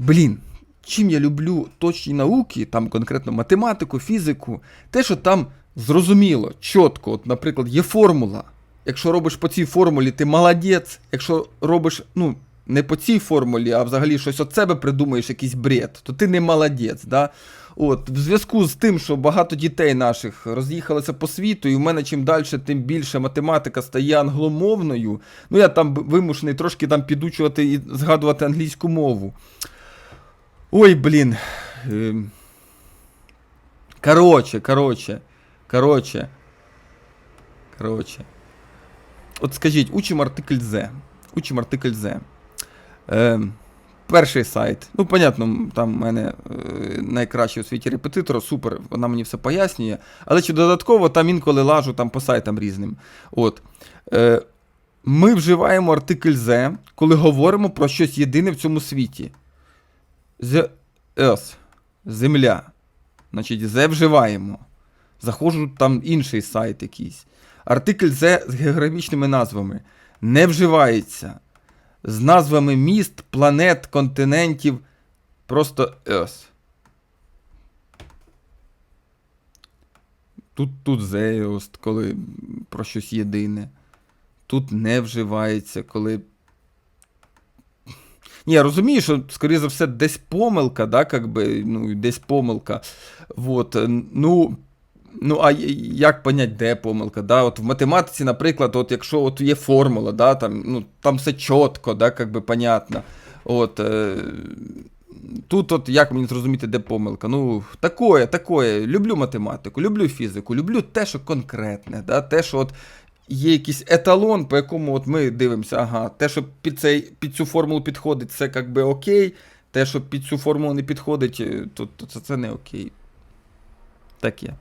Блін, чим я люблю точні науки, там конкретно математику, фізику, те, що там зрозуміло, чітко, от, наприклад, є формула. Якщо робиш по цій формулі, ти молодець. Якщо робиш, ну, не по цій формулі, а взагалі щось від себе придумаєш, якийсь бред, то ти не молодець. Да? От, в зв'язку з тим, що багато дітей наших роз'їхалися по світу, і в мене чим далі, тим більше математика стає англомовною. Ну, я там вимушений трошки там підучувати і згадувати англійську мову. Ой, блін. Ем. Короче, короче, короче. Короче. От скажіть, учимо артикль Z. Учимо артикль Z. Е, перший сайт. Ну, понятно, там в мене е, найкращий у світі репетитор, супер, вона мені все пояснює. Але чи додатково там інколи лажу там по сайтам різним. От. Е, ми вживаємо артикль Z, коли говоримо про щось єдине в цьому світі. The Earth. Земля. Значить, Z вживаємо. Заходжу там інший сайт якийсь. Артикль Z з географічними назвами не вживається. З назвами міст, планет, континентів. Просто Earth. Тут, тут Zeus, коли про щось єдине. Тут не вживається, коли. Ні, я розумію, що, скоріше за все, десь помилка, да, как би, ну, десь помилка. Вот, ну, ну, а як понять, де помилка? Да? От в математиці, наприклад, от якщо от є формула, да, там, ну, там все чітко, да, как би, понятно. От, е, тут от як мені зрозуміти, де помилка? Ну, такое, такое. Люблю математику, люблю фізику, люблю те, що конкретне, да? те, що от є якийсь еталон, по якому от ми дивимося, ага, те, що під, цей, під цю формулу підходить, це як би окей. Те, що під цю формулу не підходить, е, то, то це, це не окей. Таке.